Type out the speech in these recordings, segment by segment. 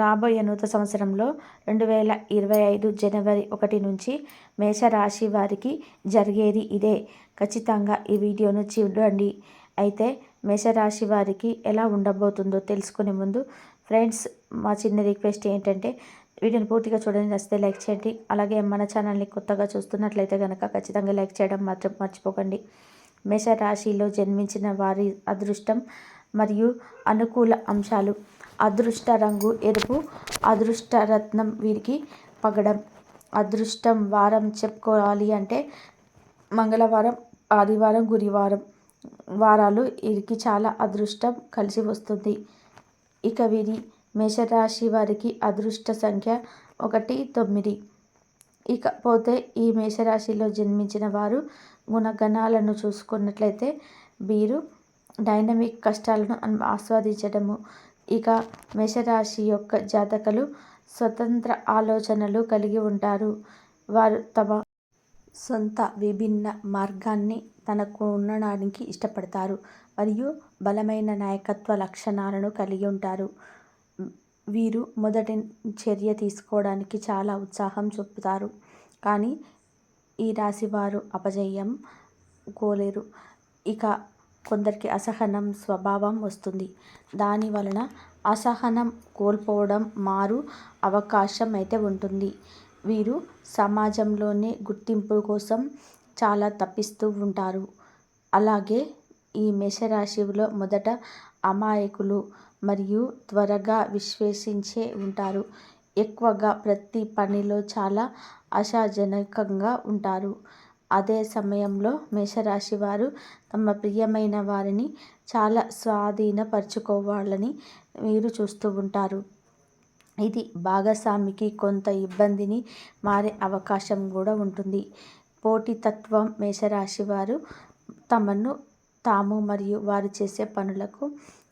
రాబోయే నూతన సంవత్సరంలో రెండు వేల ఇరవై ఐదు జనవరి ఒకటి నుంచి మేషరాశి వారికి జరిగేది ఇదే. ఖచ్చితంగా ఈ వీడియోను చూడండి. అయితే మేషరాశి వారికి ఎలా ఉండబోతుందో తెలుసుకునే ముందు ఫ్రెండ్స్ మా చిన్న రిక్వెస్ట్ ఏంటంటే వీడియోని పూర్తిగా చూడండి. నచ్చితే లైక్ చేయండి. అలాగే మన ఛానల్ని కొత్తగా చూస్తున్నట్లయితే కనుక ఖచ్చితంగా లైక్ చేయడం మాత్రం మర్చిపోకండి. మేషరాశిలో జన్మించిన వారి అదృష్టం మరియు అనుకూల అంశాలు అదృష్ట రంగు ఎరుపు అదృష్ట రత్నం వీరికి పగడం. అదృష్టం వారం చెప్పుకోవాలి అంటే మంగళవారం ఆదివారం గురువారం వారాలు వీరికి చాలా అదృష్టం కలిసి వస్తుంది. ఇక వీరి మేషరాశి వారికి అదృష్ట సంఖ్య ఒకటి తొమ్మిది. ఇకపోతే ఈ మేషరాశిలో జన్మించిన వారు గుణగణాలను చూసుకున్నట్లయితే వీరు డైనమిక్ కష్టాలను ఆస్వాదించడము ఇక మేషరాశి యొక్క జాతకులు స్వతంత్ర ఆలోచనలు కలిగి ఉంటారు. వారు తమ సొంత విభిన్న మార్గాన్ని తనకు ఉండడానికి ఇష్టపడతారు మరియు బలమైన నాయకత్వ లక్షణాలను కలిగి ఉంటారు. వీరు మొదటి చర్య తీసుకోవడానికి చాలా ఉత్సాహం చూపుతారు. కానీ ఈ రాశి వారు అపజయం కోలేరు. ఇక కొందరికి అసహనం స్వభావం వస్తుంది. దాని వలన అసహనం కోల్పోవడం మారు అవకాశం అయితే ఉంటుంది. వీరు సమాజంలోనే గుర్తింపు కోసం చాలా తప్పిస్తూ ఉంటారు. అలాగే ఈ మేషరాశిలో మొదట అమాయకులు మరియు త్వరగా విశ్వసించే ఉంటారు. ఎక్కువగా ప్రతి పనిలో చాలా ఆశాజనకంగా ఉంటారు. అదే సమయంలో మేషరాశి వారు తమ ప్రియమైన వారిని చాలా స్వాధీనపరచుకోవాలని మీరు చూస్తూ ఉంటారు. ఇది భాగస్వామికి కొంత ఇబ్బందిని మారే అవకాశం కూడా ఉంటుంది. పోటీతత్వం మేషరాశి వారు తమను తాము మరియు వారు చేసే పనులకు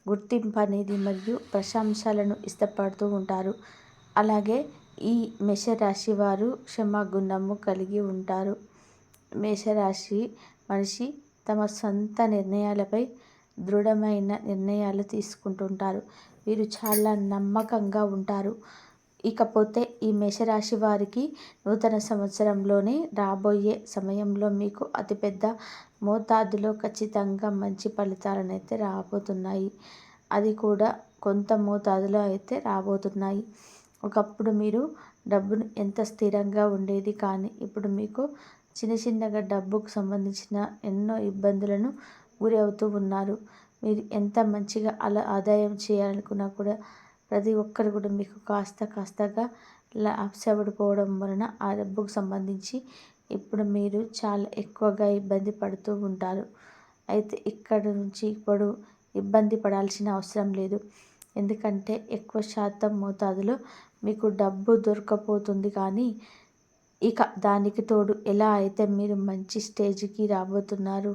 గుర్తింపు అనేది మరియు ప్రశంసలను ఇష్టపడుతూ ఉంటారు. అలాగే ఈ మేషరాశి వారు క్షమాగుణము కలిగి ఉంటారు. మేషరాశి మనిషి తమ సొంత నిర్ణయాలపై దృఢమైన నిర్ణయాలు తీసుకుంటుంటారు. వీరు చాలా నమ్మకంగా ఉంటారు. ఇకపోతే ఈ మేషరాశి వారికి నూతన సంవత్సరంలోనే రాబోయే సమయంలో మీకు అతిపెద్ద మోతాదులో ఖచ్చితంగా మంచి ఫలితాలను అయితే రాబోతున్నాయి. అది కూడా కొంత మోతాదులో అయితే రాబోతున్నాయి. ఒకప్పుడు మీరు డబ్బును ఎంత స్థిరంగా ఉండేది కానీ ఇప్పుడు మీకు చిన్న చిన్నగా డబ్బుకు సంబంధించిన ఎన్నో ఇబ్బందులను గురి అవుతూ ఉన్నారు. మీరు ఎంత మంచిగా అలా ఆదాయం చేయాలనుకున్నా కూడా ప్రతి ఒక్కరు కూడా మీకు కాస్త కాస్తగా పడిపోవడం వలన ఆ డబ్బుకు సంబంధించి ఇప్పుడు మీరు చాలా ఎక్కువగా ఇబ్బంది పడుతూ ఉంటారు. అయితే ఇక్కడ నుంచి ఇప్పుడు ఇబ్బంది పడాల్సిన అవసరం లేదు. ఎందుకంటే ఎక్కువ శాతం మోతాదులో మీకు డబ్బు దొరకపోతుంది కానీ ఇక దానికి తోడు ఎలా అయితే మీరు మంచి స్టేజ్కి రాబోతున్నారు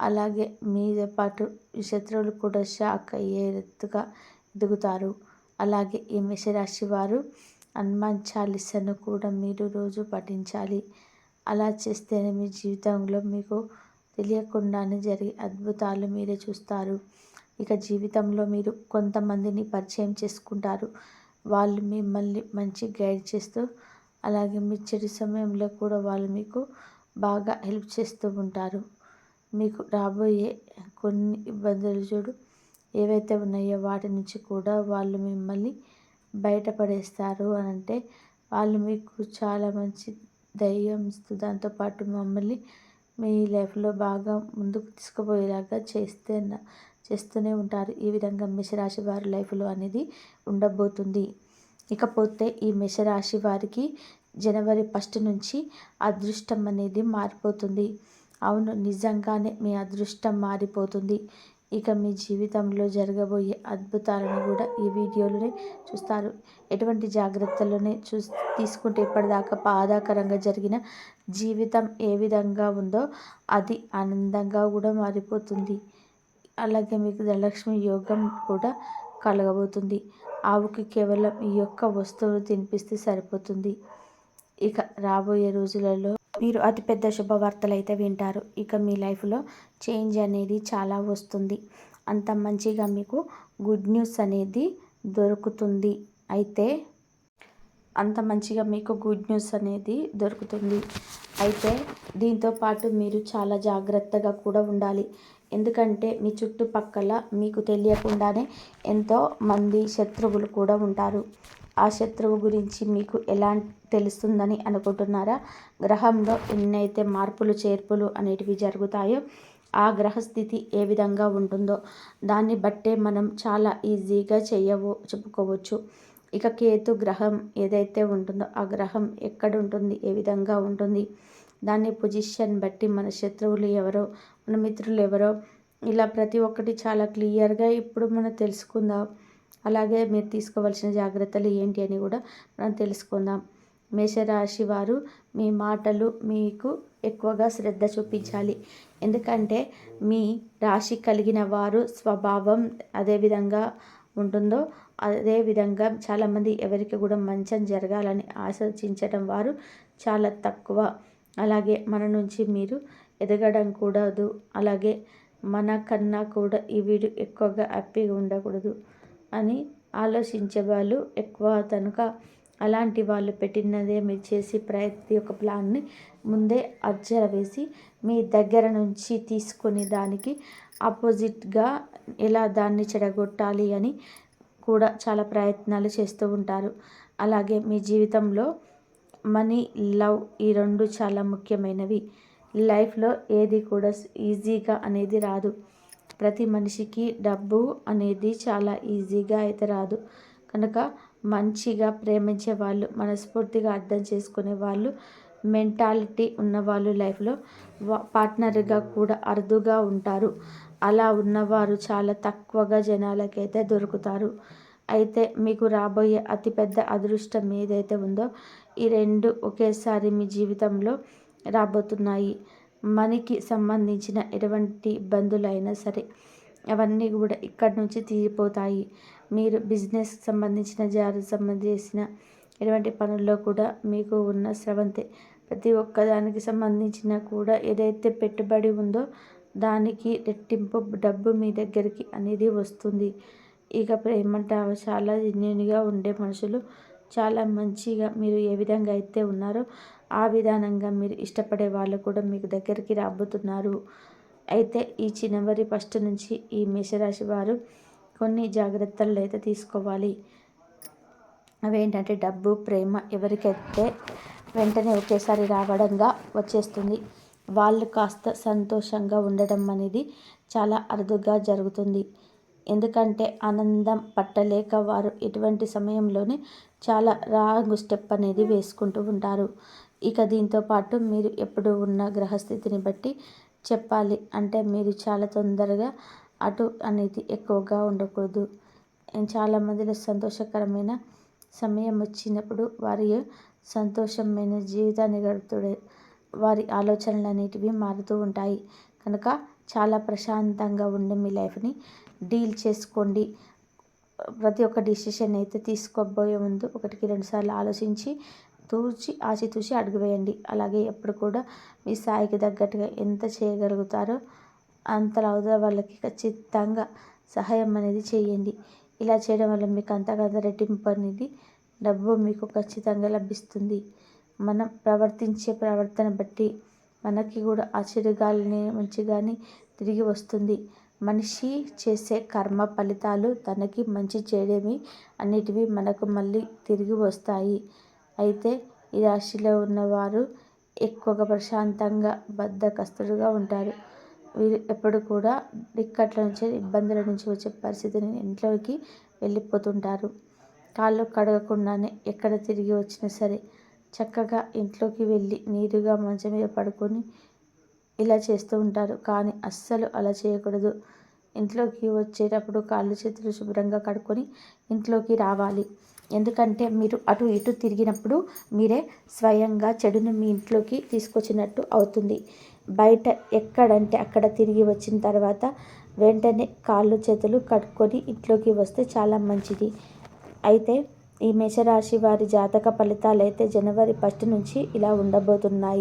అలాగే మీతో పాటు శత్రువులు కూడా షాక్ అయ్యేట్టుగా ఎదుగుతారు. అలాగే ఈ మేషరాశి వారు హనుమాన్ చాలీసాను కూడా మీరు రోజు పఠించాలి. అలా చేస్తేనే మీ జీవితంలో మీకు తెలియకుండానే జరిగే అద్భుతాలు మీరే చూస్తారు. ఇక జీవితంలో మీరు కొంతమందిని పరిచయం చేసుకుంటారు. వాళ్ళు మిమ్మల్ని మంచి గైడ్ చేస్తూ అలాగే మీ చెడు సమయంలో కూడా వాళ్ళు మీకు బాగా హెల్ప్ చేస్తూ ఉంటారు. మీకు రాబోయే కొన్ని ఇబ్బందులు చూడు ఏవైతే ఉన్నాయో వాటి నుంచి కూడా వాళ్ళు మిమ్మల్ని బయటపడేస్తారు అని అంటే వాళ్ళు మీకు చాలా మంచి ధైర్యం ఇస్తూ దాంతోపాటు మమ్మల్ని మీ లైఫ్లో బాగా ముందుకు తీసుకుపోయేలాగా చేస్తే చేస్తూనే ఉంటారు. ఈ విధంగా మేషరాశి వారి లైఫ్లో అనేది ఉండబోతుంది. ఇకపోతే ఈ మేషరాశి వారికి జనవరి ఫస్ట్ నుంచి అదృష్టం అనేది మారిపోతుంది. అవును నిజంగానే మీ అదృష్టం మారిపోతుంది. ఇక మీ జీవితంలో జరగబోయే అద్భుతాలను కూడా ఈ వీడియోలోనే చూస్తారు. ఎటువంటి జాగ్రత్తలోనే చూ తీసుకుంటే ఇప్పటిదాకా బాధాకరంగా జరిగిన జీవితం ఏ విధంగా ఉందో అది ఆనందంగా కూడా మారిపోతుంది. అలాగే మీకు ధనలక్ష్మి యోగం కూడా కలగబోతుంది. ఆవుకి కేవలం ఈ యొక్క వస్తువులు తినిపిస్తే సరిపోతుంది. ఇక రాబోయే రోజులలో మీరు అతిపెద్ద శుభవార్తలు అయితే వింటారు. ఇక మీ లైఫ్లో చేంజ్ అనేది చాలా వస్తుంది. అంత మంచిగా మీకు గుడ్ న్యూస్ అనేది దొరుకుతుంది. అయితే అంత మంచిగా మీకు గుడ్ న్యూస్ అనేది దొరుకుతుంది. అయితే దీంతో పాటు మీరు చాలా జాగ్రత్తగా కూడా ఉండాలి. ఎందుకంటే మీ చుట్టుపక్కల మీకు తెలియకుండానే ఎంతో మంది శత్రువులు కూడా ఉంటారు. ఆ శత్రువు గురించి మీకు ఎలా తెలుస్తుందని అనుకుంటున్నారా? గ్రహంలో ఎన్నైతే మార్పులు చేర్పులు అనేటివి జరుగుతాయో ఆ గ్రహస్థితి ఏ విధంగా ఉంటుందో దాన్ని బట్టే మనం చాలా ఈజీగా చేయవు చెప్పుకోవచ్చు. ఇక కేతు గ్రహం ఏదైతే ఉంటుందో ఆ గ్రహం ఎక్కడ ఉంటుంది? ఏ విధంగా ఉంటుంది? దాన్ని పొజిషన్ బట్టి మన శత్రువులు ఎవరో మన మిత్రులు ఎవరో ఇలా ప్రతి ఒక్కటి చాలా క్లియర్గా ఇప్పుడు మనం తెలుసుకుందాం. అలాగే మీరు తీసుకోవాల్సిన జాగ్రత్తలు ఏంటి అని కూడా మనం తెలుసుకుందాం. మేషరాశి వారు మీ మాటలు మీకు ఎక్కువగా శ్రద్ధ చూపించాలి. ఎందుకంటే మీ రాశి కలిగిన వారు స్వభావం అదేవిధంగా ఉంటుందో అదేవిధంగా చాలామంది ఎవరికి కూడా మంచం జరగాలని ఆశించడం వారు చాలా తక్కువ. అలాగే మన నుంచి మీరు ఎదగడం కూడదు. అలాగే మన కన్నా కూడా ఈ వీడు ఎక్కువగా హ్యాపీగా ఉండకూడదు అని ఆలోచించే వాళ్ళు ఎక్కువ కనుక అలాంటి వాళ్ళు పెట్టినదే మీరు చేసి ప్రయత్ని ఒక ప్లాన్ని ముందే అర్జర వేసి మీ దగ్గర నుంచి తీసుకుని దానికి ఆపోజిట్గా ఎలా దాన్ని చెడగొట్టాలి అని కూడా చాలా ప్రయత్నాలు చేస్తూ ఉంటారు. అలాగే మీ జీవితంలో మనీ లవ్ ఈ రెండు చాలా ముఖ్యమైనవి. లైఫ్లో ఏది కూడా ఈజీగా అనేది రాదు. ప్రతి మనిషికి డబ్బు అనేది చాలా ఈజీగా అయితే రాదు. కనుక మంచిగా ప్రేమించే వాళ్ళు మనస్ఫూర్తిగా అర్థం చేసుకునే వాళ్ళు మెంటాలిటీ ఉన్నవాళ్ళు లైఫ్లో పార్ట్నర్గా కూడా అరుదుగా ఉంటారు. అలా ఉన్నవారు చాలా తక్కువగా జనాలకైతే దొరుకుతారు. అయితే మీకు రాబోయే అతిపెద్ద అదృష్టం ఏదైతే ఉందో ఈ రెండు ఒకేసారి మీ జీవితంలో రాబోతున్నాయి. మనకి సంబంధించిన ఎటువంటి ఇబ్బందులైనా సరే అవన్నీ కూడా ఇక్కడి నుంచి తీరిపోతాయి. మీరు బిజినెస్కి సంబంధించిన జాబ్ సంబంధించిన ఎటువంటి పనుల్లో కూడా మీకు ఉన్న శ్రవంతే ప్రతి ఒక్కదానికి సంబంధించిన కూడా ఏదైతే పెట్టుబడి ఉందో దానికి రెట్టింపు డబ్బు మీ దగ్గరికి అనేది వస్తుంది. ఇక ప్రేమంటే చాలా జెన్యున్గా ఉండే మనుషులు చాలా మంచిగా మీరు ఏ విధంగా అయితే ఉన్నారో ఆ విధానంగా మీరు ఇష్టపడే వాళ్ళు కూడా మీకు దగ్గరికి రాబోతున్నారు. అయితే ఈ జనవరి ఫస్ట్ నుంచి ఈ మేషరాశి వారు కొన్ని జాగ్రత్తలు అయితే తీసుకోవాలి. అవేంటంటే డబ్బు ప్రేమ ఎవరికైతే వెంటనే ఒకేసారి రావడంగా వచ్చేస్తుంది. వాళ్ళు కాస్త సంతోషంగా ఉండడం అనేది చాలా అరుదుగా జరుగుతుంది. ఎందుకంటే ఆనందం పట్టలేక వారు ఇటువంటి సమయంలోనే చాలా రాంగ్ స్టెప్ అనేది వేసుకుంటూ ఉంటారు. ఇక దీంతో పాటు మీరు ఎప్పుడు ఉన్న గ్రహస్థితిని బట్టి చెప్పాలి అంటే మీరు చాలా తొందరగా అటు అనేది ఎక్కువగా ఉండకూడదు. చాలా మందిలో సంతోషకరమైన సమయం వచ్చినప్పుడు వారి సంతోషమైన జీవితాన్ని గడుపుతుడే వారి ఆలోచనలు అనేటివి మారుతూ ఉంటాయి. కనుక చాలా ప్రశాంతంగా ఉండే మీ లైఫ్ని డీల్ చేసుకోండి. ప్రతి ఒక్క డిసిషన్ అయితే తీసుకోబోయే ముందు ఒకటికి రెండుసార్లు ఆలోచించి తూచి ఆచితూచి అడుగు వేయండి. అలాగే ఎప్పుడు కూడా మీ స్థాయికి తగ్గట్టుగా ఎంత చేయగలుగుతారో అంతలా అవతల వాళ్ళకి ఖచ్చితంగా సహాయం అనేది చేయండి. ఇలా చేయడం వల్ల మీకు అంతకంత రెట్టింపు అనేది డబ్బు మీకు ఖచ్చితంగా లభిస్తుంది. మనం ప్రవర్తించే ప్రవర్తన బట్టి మనకి కూడా ఆ చెడు గాలిని మంచి తిరిగి వస్తుంది. మనిషి చేసే కర్మ ఫలితాలు తనకి మంచి చేయడమే అన్నిటివి మనకు మళ్ళీ తిరిగి వస్తాయి. అయితే ఈ రాశిలో ఉన్నవారు ఎక్కువగా ప్రశాంతంగా బద్ధకస్తులుగా ఉంటారు. వీరు ఎప్పుడు కూడా ఇక్కట్ల నుంచి ఇబ్బందుల నుంచి వచ్చే పరిస్థితిని ఇంట్లోకి వెళ్ళిపోతుంటారు. కాళ్ళు కడగకుండానే ఎక్కడ తిరిగి వచ్చినా సరే చక్కగా ఇంట్లోకి వెళ్ళి నీరుగా మంచం మీద పడుకొని ఇలా చేస్తూ ఉంటారు. కానీ అస్సలు అలా చేయకూడదు. ఇంట్లోకి వచ్చేటప్పుడు కాళ్ళు చేతులు శుభ్రంగా కడుక్కొని ఇంట్లోకి రావాలి. ఎందుకంటే మీరు అటు ఇటు తిరిగినప్పుడు మీరే స్వయంగా చెడును మీ ఇంట్లోకి తీసుకొచ్చినట్టు అవుతుంది. బయట ఎక్కడంటే అక్కడ తిరిగి వచ్చిన తర్వాత వెంటనే కాళ్ళు చేతులు కట్టుకొని ఇంట్లోకి వస్తే చాలా మంచిది. అయితే ఈ మేషరాశి వారి జాతక ఫలితాలు అయితే జనవరి ఫస్ట్ నుంచి ఇలా ఉండబోతున్నాయి.